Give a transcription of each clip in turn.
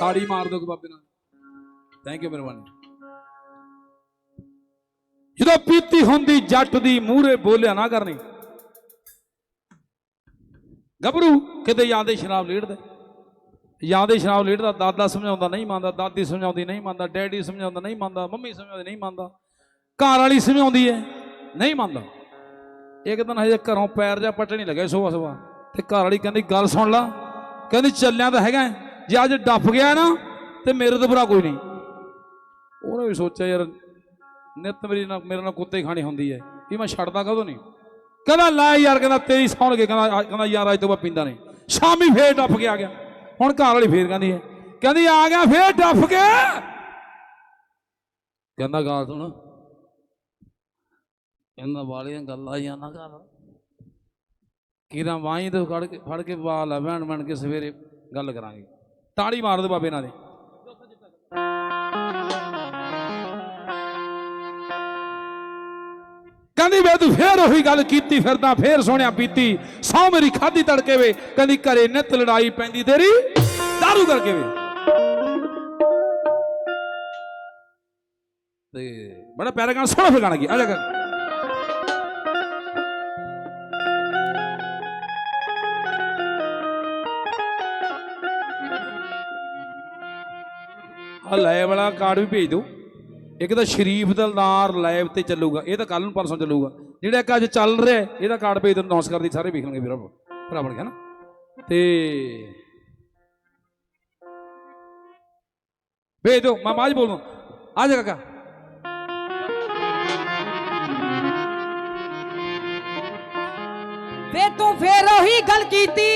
ਤਾੜੀ ਮਾਰ ਦੋ ਬਾਬੇ ਨਾਲ। ਥੈਂਕ ਯੂ ਮਿਹਰਬਾਨੀ ਜਦੋਂ ਪੀਤੀ ਹੁੰਦੀ ਜੱਟ ਦੀ ਮੂਹਰੇ ਬੋਲਿਆ ਨਾ ਕਰਨੀ। ਗੱਭਰੂ, ਕਿਤੇ ਜਾਂਦੇ ਸ਼ਰਾਬ ਲੇੜਦਾ। ਜਾਂਦੇ ਸ਼ਰਾਬ ਲੇੜਦਾ, ਦਾਦਾ ਸਮਝਾਉਂਦਾ ਨਹੀਂ ਮੰਨਦਾ, ਦਾਦੀ ਸਮਝਾਉਂਦੀ ਨਹੀਂ ਮੰਨਦਾ, ਡੈਡੀ ਸਮਝਾਉਂਦਾ ਨਹੀਂ ਮੰਨਦਾ, ਮੰਮੀ ਸਮਝਾਉਂਦੀ ਨਹੀਂ ਮੰਨਦਾ, ਘਰ ਵਾਲੀ ਸਮਝਾਉਂਦੀ ਹੈ, ਨਹੀਂ ਮੰਨਦਾ। ਇੱਕ ਦਿਨ ਹਜੇ ਘਰੋਂ ਪੈਰ ਜਾਂ ਪੱਟ ਨਹੀਂ ਲੱਗੇ ਸਵੇਰ ਸਵੇਰ। ਤੇ ਘਰ ਵਾਲੀ ਕਹਿੰਦੀ, ਗੱਲ ਸੁਣ ਲਾ। ਕਹਿੰਦੀ, ਚੱਲਿਆ ਤਾਂ ਹੈਗਾ ਜੇ ਅੱਜ ਡੱਫ ਗਿਆ ਨਾ, ਤੇ ਮੇਰੇ ਤੋਂ ਬੁਰਾ ਕੋਈ ਨਹੀਂ। ਉਹਨੇ ਵੀ ਸੋਚਿਆ, ਯਾਰ, ਨਿੱਤ ਮੇਰੀ ਨਾਲ ਮੇਰੇ ਨਾਲ ਕੁੱਤੇ ਖਾਣੀ ਹੁੰਦੀ ਹੈ ਵੀ ਮੈਂ ਛੱਡਦਾ ਕਦੋਂ ਨਹੀਂ? ਕਹਿੰਦਾ, ਲੈ ਯਾਰ, ਕਹਿੰਦਾ, ਤੇਰੀ ਸੌਣ ਕੇ ਕਹਿੰਦਾ ਕਹਿੰਦਾ, ਯਾਰ, ਅੱਜ ਤੋਂ ਬਾਅਦ ਪੀਂਦਾ ਨਹੀਂ। ਸ਼ਾਮੀ ਫੇਰ ਡੱਫ ਕੇ ਆ ਗਿਆ। ਹੁਣ ਘਰ ਵਾਲੀ ਫੇਰ ਕਹਿੰਦੀ ਹੈ ਕਹਿੰਦੀ, ਆ ਗਿਆ, ਫੇਰ ਡੱਫ ਕੇ। ਕਹਿੰਦਾ, ਗੱਲ ਸੁਣ। ਕਹਿੰਦਾ ਵਾਲੀਆਂ ਗੱਲਾਂ ਜਾਂ ਨਾ ਕਰ। ਕਿਰਾਂ ਵਾਹੀਂ ਤੋਂ ਫੜ ਕੇ ਫੜ ਕੇ ਵਾਲ ਆ ਭੈਣ ਬਣ ਕੇ ਸਵੇਰੇ ਗੱਲ ਕਰਾਂਗੇ। ਤਾੜੀ ਮਾਰ ਦੇ ਬਾਬੇ ਨਾਲ ਕਹਿੰਦੀ ਵੇ ਤੂੰ ਫੇਰ ਉਹੀ ਗੱਲ ਕੀਤੀ, ਫਿਰਦਾ ਫੇਰ ਸੋਹਣਿਆ ਪੀਤੀ, ਸੌ ਮੇਰੀ ਖਾਦੀ ਤੜਕੇ ਵੇ। ਕਹਿੰਦੀ ਘਰੇ ਨਿੱਤ ਲੜਾਈ ਪੈਂਦੀ ਤੇਰੀ दारू ਕਰਕੇ ਵੇ। ਤੇ ਬੜਾ ਪਿਆਰਾ ਗਾਣਾ, ਸੋਹਣਾ ਫਿਰ ਗਾਣਾ ਕੀ, ਆ ਜਾ ਕਰ ਆ ਲੈ ਵਾਲਾ ਕਾਰਡ ਵੀ ਭੇਜ ਦਿਓ। ਇੱਕ ਤਾਂ ਸ਼ਰੀਫ ਦਲਦਾਰ ਲਾਈਵ ਤੇ ਚੱਲੂਗਾ। ਇਹ ਤਾਂ ਕੱਲ ਨੂੰ ਪਰਸੋਂ ਚੱਲੂਗਾ। ਜਿਹੜਾ ਇੱਕ ਅੱਜ ਚੱਲ ਰਿਹਾ ਇਹਦਾ ਕਾਰਡ ਭੇਜ ਦਿਓ। ਨਮਸਕਾਰ ਦੀ ਸਾਰੇ ਵੇਖ ਲਣਗੇ ਵੀਰ ਭਰਾ ਬਣ ਗਿਆ ਨਾ। ਤੇ ਭੇਜ ਦਿਓ। ਮੈਂ ਬਾਅਦ 'ਚ ਬੋਲੂੰ ਆ ਜਾ ਕਾਕਾ। ਵੇ ਤੂੰ ਫੇਰ ਉਹੀ ਗੱਲ ਕੀਤੀ।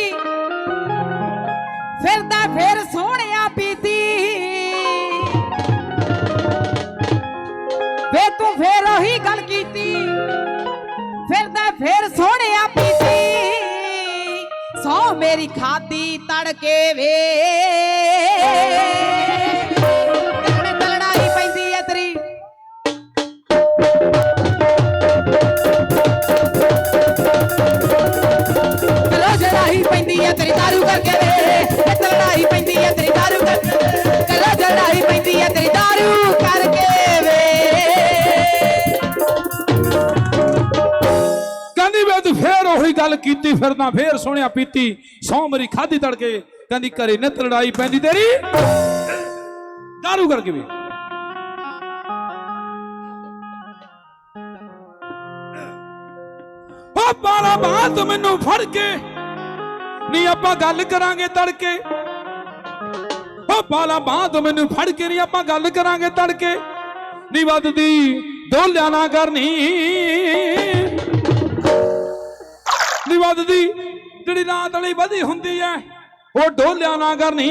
ਫਿਰਦਾ ਫੇਰ ਸੋਹਣਿਆ ਪੀਤੀ। ਉਹੀ ਗੱਲ ਕੀਤੀ। ਫਿਰਦਾ ਫੇਰ ਸੋਹਣਿਆ ਪੀਤੀ ਸੌ। ਮੇਰੀ ਖਾਦੀ ਤੜਕੇ ਵੇ। ਤੇਰੇ ਪੈਂਦੀ ਐ ਤੇਰੀ। ਕਲੋ ਜੜਾਈ ਪੈਂਦੀ ਐ ਤੇਰੀ दारू ਕਰਕੇ ਵੇ। ਇੱਥੇ ਲੜਾਈ ਕਹਿੰਦੀ ਵੇ ਫੇਰ ਉਹੀ ਗੱਲ ਕੀਤੀ ਫਿਰਦਾ ਫੇਰ ਸੋਹਣਿਆ ਪੀਤੀ, ਸੌ ਮਰੀ ਖਾਦੀ ਤੜਕੇ, ਕਹਿੰਦੀ ਘਰੇ ਨਿੱਤ ਲੜਾਈ ਪੈਂਦੀ ਤੇਰੀ। दारू ਕਰਕੇ ਵੀ ਓ ਬਾਲਾ ਬਾਤ ਮੈਨੂੰ ਫੜ ਕੇ ਨਹੀਂ ਆਪਾਂ ਗੱਲ ਕਰਾਂਗੇ ਤੜਕੇ। ਓ ਬਾਲਾ ਬਾਤ ਮੈਨੂੰ ਫੜ ਕੇ ਨਹੀਂ ਆਪਾਂ ਗੱਲ ਕਰਾਂਗੇ ਤੜਕੇ। ਨਹੀਂ ਵੱਧਦੀ, ਦੋਲਿਆ ਨਾ ਕਰਨੀ। ਨੀ ਵੱਧਦੀ ਜਿਹੜੀ ਨਾ ਵਾਲੀ ਵਧੀ ਹੁੰਦੀ ਐ, ਉਹ ਡੋਲਿਆ ਨਾ ਕਰਨੀ।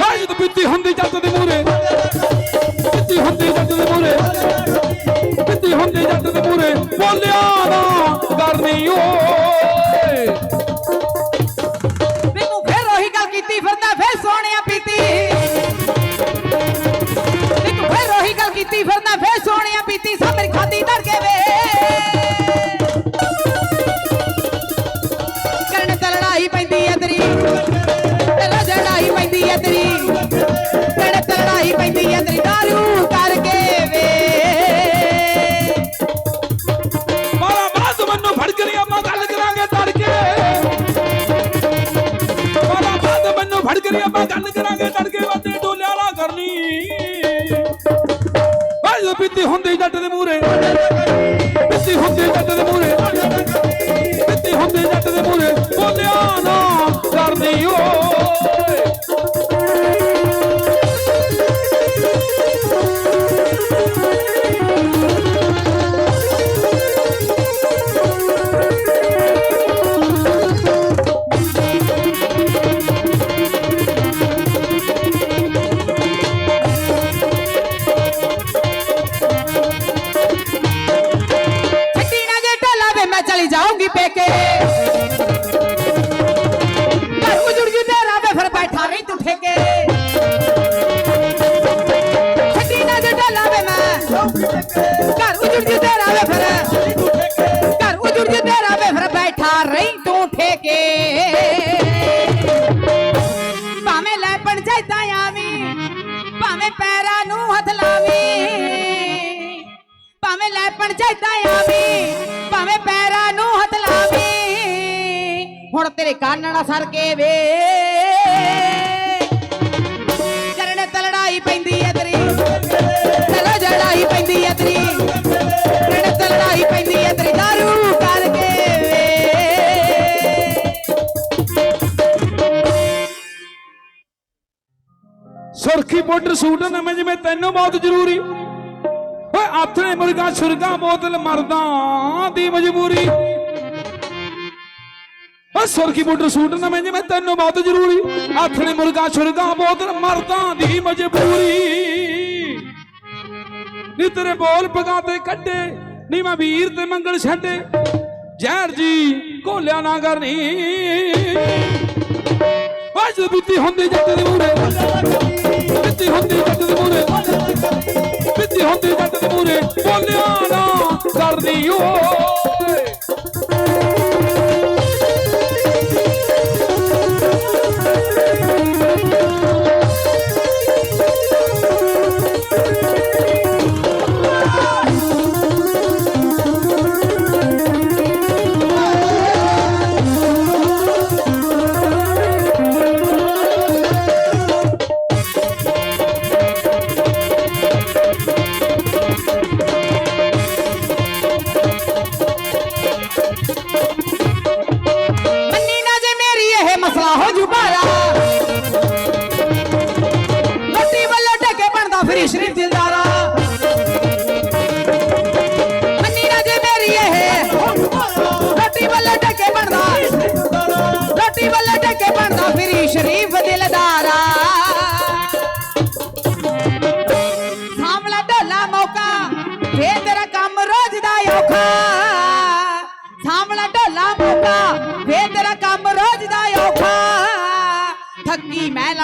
ਹਾਏ ਜਦੋਂ ਪੀਤੀ ਹੁੰਦੀ ਜੱਟ ਦੇ ਮੂਰੇ ਪੀਤੀ ਹੁੰਦੀ ਜੱਟ ਦੇ ਮੂਰੇ ਪੀਤੀ ਹੁੰਦੀ ਜੱਟ ਦੇ ਮੂਰੇ ਬੋਲਿਆ ਨਾ ਕਰਨੀ ਉਹ ਪੈਂਦੀ ਐ ਤੇਰੀ। ਤੇ ਲੜਾਈ ਪੈਂਦੀ ਐ ਤੇਰੀ। ਕਰਨ ਤੇ ਪੈਂਦੀ ਐ ਤੇਰੀ। दारू ਕਰਕੇ ਵੇ। ਮਾਰਾ ਬਾਤ ਮੈਨੂੰ ਫੜ ਕੇ ਨਹੀਂ ਆਪਾਂ ਗੱਲ ਕਰਾਂਗੇ ਤੜਕੇ। ਮਾਰਾ ਬਾਤ ਮੈਨੂੰ ਫੜ ਕੇ ਨਹੀਂ ਆਪਾਂ ਗੱਲ ਕਰਾਂਗੇ ਤੜਕੇ ਵਾਤੇ ਡੋਲਿਆ ਨਾ ਕਰਨੀ। ਹਾਏ ਜਦੋਂ ਪੀਤੀ ਹੁੰਦੀ ਜੱਟ ਦੇ ਮੂਰੇ ਕਰਨੀ ਜੈਦਾਂ ਆਵੀਂ ਭਾਵੇਂ ਪੈਰਾਂ ਨੂੰ ਹੱਥ ਲਾਵੀਂ। ਹੁਣ ਤੇਰੇ ਕੰਨ ਨਾਲ ਸਰ ਕੇ ਵੇ। ਕਰਨ ਤੇ ਪੈਂਦੀ ਐ ਤੇਰੀ। ਚਲੋ ਜੜਾਈ ਪੈਂਦੀ ਐ ਤੇਰੀ। ਕਰਨ ਤੇ ਪੈਂਦੀ ਐ ਤੇਰੀ। ਦਾਰੂ ਕਰਕੇ ਵੇ। ਸੁਰਖੀ ਪਾਊਡਰ ਸੂਟ ਨਵੇਂ ਜਿਵੇਂ ਤੈਨੂੰ ਬਹੁਤ ਜ਼ਰੂਰੀ। ਆਥਣੇ ਮੁਰਗਾ ਛੁਰਗਾ ਬੋਤਲ ਮਰਦਾਂ ਦੀ ਮਜਬੂਰੀ। ਓਏ ਸੁਰਖੀ ਪਾਊਡਰ ਸੂਟ ਨਵੇਂ ਜਿਵੇਂ ਤੈਨੂੰ ਬਹੁਤ ਜ਼ਰੂਰੀ। ਆਥਣੇ ਮੁਰਗਾ ਛੁਰਗਾ ਬੋਤਲ ਮਰਦਾਂ ਦੀ ਮਜਬੂਰੀ। ਨੀ ਤੇਰੇ ਬੋਲ ਪਗਾਤੇ ਕੱਢੇ, ਨੀ ਮੈਂ ਵੀਰ ਤੇ ਮੰਗਲ ਛੱਡੇ। ਜ਼ਹਿਰ ਜੀ ਘੋਲਿਆ ਨਾ ਕਰਨੀ। ਅੱਜ ਬੀਤੀ ਹੁੰਦੀ ਜੱਟ ਦੇ ਮੂਰੇ ਬੀਤੀ ਹੁੰਦੀ ਜੱਟ ਦੇ ਮੂਰੇ ਬੋਲਿਆ ਨਾ ਕਰਦੀ ਓਏ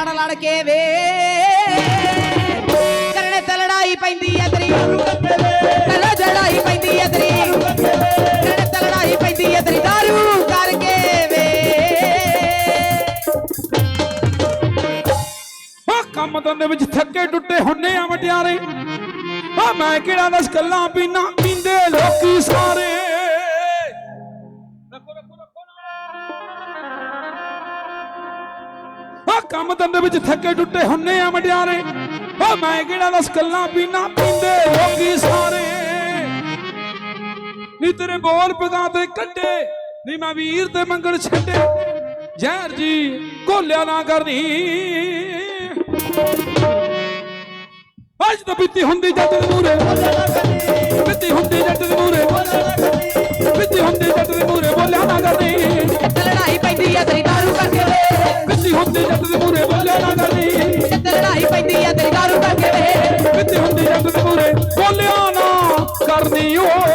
ਲੜ ਲੜ ਕੇ ਵੇ। ਕਰਨੇ ਤੇ ਲੜਾਈ ਪੈਂਦੀ ਐ ਤੇਰੀ। ਕਰਨੇ ਤੇ ਲੜਾਈ ਪੈਂਦੀ ਐ ਤੇਰੀ। ਕਰਨੇ ਤੇ ਲੜਾਈ ਪੈਂਦੀ ਐ ਤੇਰੀ। ਦਾਰੂ ਕਰਕੇ ਵੇ। ਓ ਕੰਮ ਧੰਦੇ ਵਿੱਚ ਥੱਕੇ ਟੁੱਟੇ ਹੁੰਨੇ ਆ ਮਟਿਆਰੇ ਓ ਮੈਂ ਕਿਹੜਾ ਦਸ ਕੱਲਾ ਪੀਣਾ ਪੀਂਦੇ ਲੋਕੀ ਸਾਰੇ। ਕੰਮ ਧੰਦੇ ਵਿੱਚ ਥੱਕੇ ਟੁੱਟੇ ਹੁੰਨੇ ਆ ਮਟਿਆਰੇ ਓ ਮੈਂ ਕਿਹੜਾ ਦਸ ਕੱਲਾ ਪੀਣਾ ਪੀਂਦੇ ਲੋਕੀ ਸਾਰੇ? ਨੀ ਤੇਰੇ ਬੋਲ ਪਗਾ ਤੇ ਕੱਢੇ, ਨੀ ਮੈਂ ਵੀਰ ਤੇ ਮੰਗਣ ਛੱਡੇ। ਜ਼ਹਿਰ ਜੀ ਘੋਲਿਆ ਨਾ ਕਰਨੀ। ਅੱਜ ਤਾਂ ਬੀਤੀ ਹੁੰਦੀ ਜੱਟ ਦੇ ਮੂਰੇ ਬੀਤੀ ਹੁੰਦੀ ਜੱਟ ਦੇ ਮੂਰੇ ਬੀਤੀ ਹੁੰਦੀ ਜੱਟ ਦੇ ਮੂਰੇ ਬੋਲਿਆ ਨਾ ਕਰ ਵੇ ਬੀਤੀ